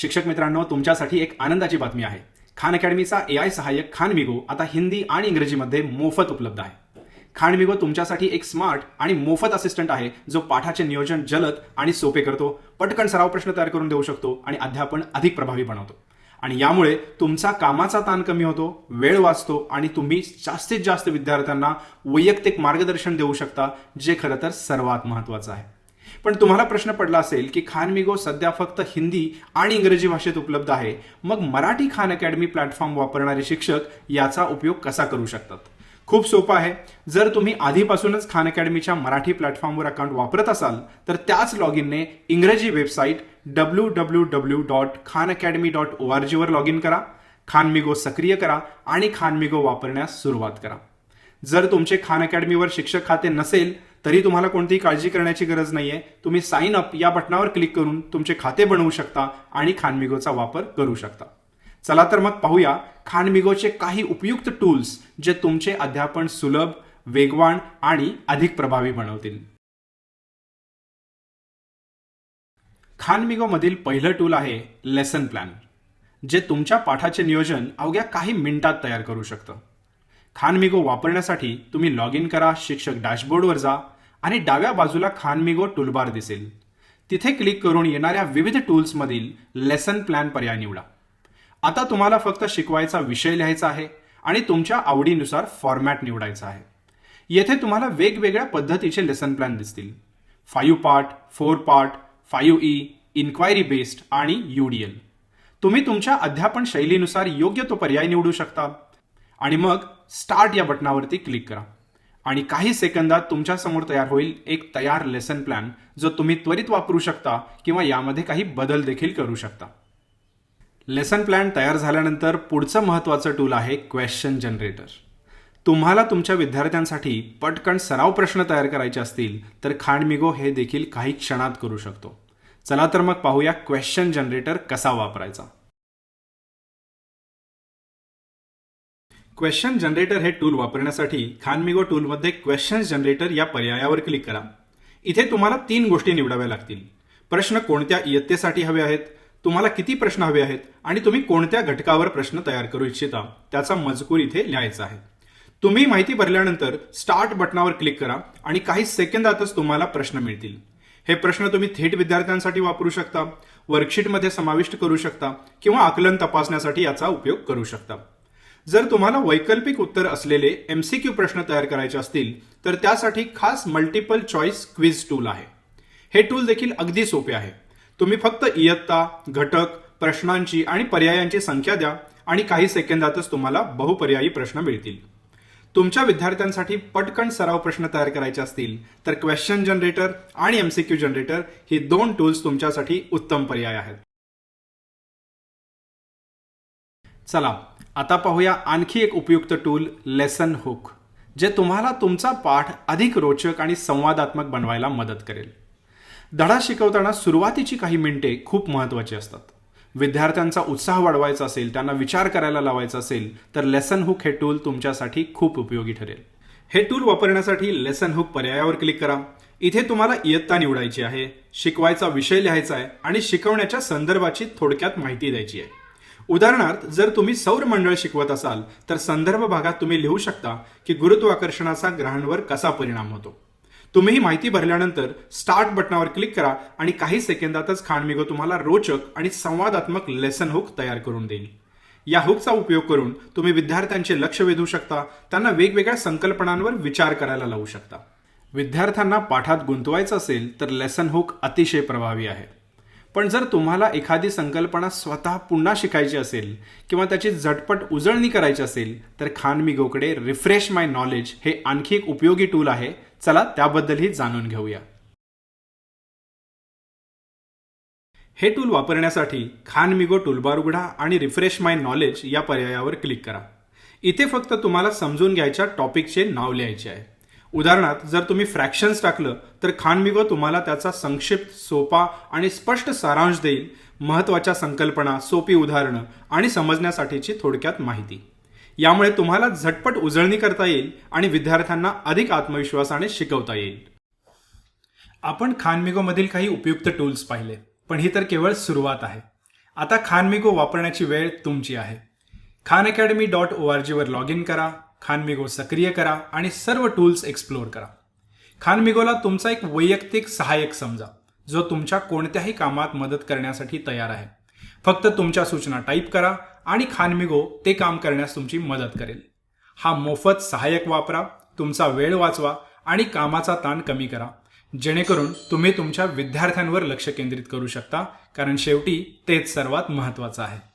शिक्षक मित्रांनो तुमच्यासाठी एक आनंदाची बातमी आहे. खान अकॅडमीचा ए आय सहाय्यक खानमिगो आता हिंदी आणि इंग्रजीमध्ये मोफत उपलब्ध आहे. खानमिगो तुमच्यासाठी एक स्मार्ट आणि मोफत असिस्टंट आहे जो पाठाचे नियोजन जलद आणि सोपे करतो पटकन सराव प्रश्न तयार करून देऊ शकतो आणि अध्यापन अधिक प्रभावी बनवतो. आणि यामुळे तुमचा कामाचा ताण कमी होतो वेळ वाचतो आणि तुम्ही जास्तीत जास्त विद्यार्थ्यांना वैयक्तिक मार्गदर्शन देऊ शकता जे खरं तर सर्वात महत्त्वाचं आहे. पण तुम्हाला प्रश्न पडला असेल की खान मिगो सध्या फक्त हिंदी आणि इंग्रजी भाषेत उपलब्ध आहे मग मराठी खान अकॅडमी प्लॅटफॉर्म वापरणारे शिक्षक याचा उपयोग कसा करू शकतात? खूप सोपं आहे. जर तुम्ही आधीपासूनच खान अकॅडमीच्या मराठी प्लॅटफॉर्मवर अकाउंट वापरत असाल तर त्याच लॉग इनने इंग्रजी website W W W dot Khan Academy dot O R जीवर log in करा खानमिगो सक्रिय करा आणि खानमिगो वापरण्यास सुरुवात करा. जर तुमचे खान अकॅडमीवर शिक्षक खाते नसेल तरी तुम्हाला कोणतीही काळजी करण्याची गरज नाहीये. तुम्ही साइन अप या बटनावर क्लिक करून तुमचे खाते बनवू शकता आणि खानमिगोचा वापर करू शकता. चला तर मग पाहूया खानमिगोचे काही उपयुक्त टूल्स जे तुमचे अध्यापन सुलभ वेगवान आणि अधिक प्रभावी बनवतील. खानमिगो मधील पहिलं टूल आहे लेसन प्लॅन जे तुमच्या पाठाचे नियोजन अवघ्या काही मिनिटात तयार करू शकतं. खानमिगो वापरण्यासाठी तुम्ही लॉग इन करा शिक्षक डॅशबोर्डवर जा आणि डाव्या बाजूला खानमिगो टूलबार दिसेल. तिथे क्लिक करून येणाऱ्या विविध टूल्समधील लेसन प्लॅन पर्याय निवडा. आता तुम्हाला फक्त शिकवायचा विषय लिहायचा आहे आणि तुमच्या आवडीनुसार फॉर्मॅट निवडायचा आहे. येथे तुम्हाला वेगवेगळ्या पद्धतीचे लेसन प्लॅन दिसतील. Five part four part five E inquiry based आणि यूडीएल तुम्ही तुमच्या अध्यापन शैलीनुसार योग्य तो पर्याय निवडू शकता. आणि मग स्टार्ट या बटनावरती क्लिक करा. आणि काही सेकंदात तुमच्यासमोर तयार होईल एक तयार लेसन प्लॅन जो तुम्ही त्वरित वापरू शकता किंवा यामध्ये काही बदल देखील करू शकता. लेसन प्लॅन तयार झाल्यानंतर पुढचं महत्त्वाचं टूल आहे क्वेश्चन जनरेटर तुम्हाला तुमच्या विद्यार्थ्यांसाठी पटकन सराव प्रश्न तयार करायचे असतील तर खांडमिगो हे देखील काही क्षणात करू शकतो. चला तर मग पाहूया क्वेश्चन जनरेटर कसा वापरायचा. क्वेश्चन जनरेटर हे टूल वापरण्यासाठी खानमिगो टूलमध्ये क्वेश्चन जनरेटर या पर्यायावर क्लिक करा. इथे तुम्हाला तीन गोष्टी निवडाव्या लागतील. प्रश्न कोणत्या इयत्तेसाठी हवे आहेत? तुम्हाला किती प्रश्न हवे आहेत? आणि तुम्ही कोणत्या घटकावर प्रश्न तयार करू इच्छिता? त्याचा मजकूर इथे लिहायचा आहे. तुम्ही माहिती भरल्यानंतर स्टार्ट बटनावर क्लिक करा आणि काही सेकंदातच तुम्हाला प्रश्न मिळतील. हे प्रश्न तुम्ही थेट विद्यार्थ्यांसाठी वापरू शकता वर्कशीटमध्ये समाविष्ट करू शकता किंवा आकलन तपासण्यासाठी याचा उपयोग करू शकता. जर तुम्हाला वैकल्पिक उत्तर असलेले एमसीक्यू प्रश्न तयार करायचे असतील तर त्यासाठी खास मल्टिपल चॉईस क्विज टूल आहे. हे टूल देखील अगदी सोपे आहे. तुम्ही फक्त इयत्ता घटक प्रश्नांची आणि पर्यायांची संख्या द्या आणि काही सेकंदातच तुम्हाला बहुपर्यायी प्रश्न मिळतील. तुमच्या विद्यार्थ्यांसाठी पटकन सराव प्रश्न तयार करायचे असतील तर क्वेश्चन जनरेटर आणि एमसीक्यू जनरेटर ही दोन टूल्स तुमच्यासाठी उत्तम पर्याय आहेत. चला आता पाहूया आणखी एक उपयुक्त टूल लेसन हुक जे तुम्हाला तुमचा पाठ अधिक रोचक आणि संवादात्मक बनवायला मदत करेल. धडा शिकवताना सुरुवातीची काही मिनिटे खूप महत्त्वाची असतात. विद्यार्थ्यांचा उत्साह वाढवायचा असेल त्यांना विचार करायला लावायचा असेल तर लेसन हुक हे टूल तुमच्यासाठी खूप उपयोगी ठरेल. हे टूल वापरण्यासाठी लेसन हुक पर्यायावर क्लिक करा. इथे तुम्हाला इयत्ता निवडायची आहे शिकवायचा विषय लिहायचा आहे आणि शिकवण्याच्या संदर्भाची थोडक्यात माहिती द्यायची आहे. उदाहरणार्थ जर तुम्ही सौर मंडळ शिकवत असाल तर संदर्भ भागात तुम्ही लिहू शकता की गुरुत्वाकर्षणाचा ग्रहांवर कसा परिणाम होतो. तुम्ही ही माहिती भरल्यानंतर स्टार्ट बटनावर क्लिक करा आणि काही सेकंदातच खाणमिगो तुम्हाला रोचक आणि संवादात्मक लेसन हुक तयार करून देईल. या हुकचा उपयोग करून तुम्ही विद्यार्थ्यांचे लक्ष वेधू शकता त्यांना वेगवेगळ्या संकल्पनांवर विचार करायला लावू शकता. विद्यार्थ्यांना पाठात गुंतवायचं असेल तर लेसन हुक अतिशय प्रभावी आहे. पण जर तुम्हाला एखादी संकल्पना स्वतः पुन्हा शिकायची असेल किंवा त्याची झटपट उजळणी करायची असेल तर खानमिगोकडे रिफ्रेश माय नॉलेज हे आणखी एक उपयोगी टूल आहे. चला त्याबद्दलही जाणून घेऊया. हे टूल वापरण्यासाठी खानमिगो टूलबार उघडा आणि रिफ्रेश माय नॉलेज या पर्यायावर क्लिक करा. इथे फक्त तुम्हाला समजून घ्यायच्या टॉपिकचे नाव लिहायचे आहे. उदाहरणार्थ जर तुम्ही फ्रॅक्शन्स टाकलं तर खानमिगो तुम्हाला त्याचा संक्षिप्त सोपा आणि स्पष्ट सारांश देईल. महत्त्वाच्या संकल्पना सोपी उदाहरणं आणि समजण्यासाठीची थोडक्यात माहिती. यामुळे तुम्हाला झटपट उजळणी करता येईल आणि विद्यार्थ्यांना अधिक आत्मविश्वासाने शिकवता येईल. आपण खानमिगोमधील काही उपयुक्त टूल्स पाहिले पण ही तर केवळ सुरुवात आहे. आता खानमिगो वापरण्याची वेळ तुमची आहे. Khan Academy dot O R जीवर log in करा. खानमिगो सक्रिय करा आणि सर्व टूल्स एक्सप्लोअर करा. खानमिगोला तुमचा एक वैयक्तिक सहाय्यक समजा जो तुमच्या कोणत्याही कामात मदत करण्यासाठी तयार आहे. फक्त तुमच्या सूचना टाईप करा आणि खानमिगो ते काम करण्यास तुमची मदत करेल. हा मोफत सहाय्यक वापरा तुमचा वेळ वाचवा आणि कामाचा ताण कमी करा. जेणेकरून तुम्ही तुमच्या विद्यार्थ्यांवर लक्ष केंद्रित करू शकता कारण शेवटी तेच सर्वात महत्वाचं आहे.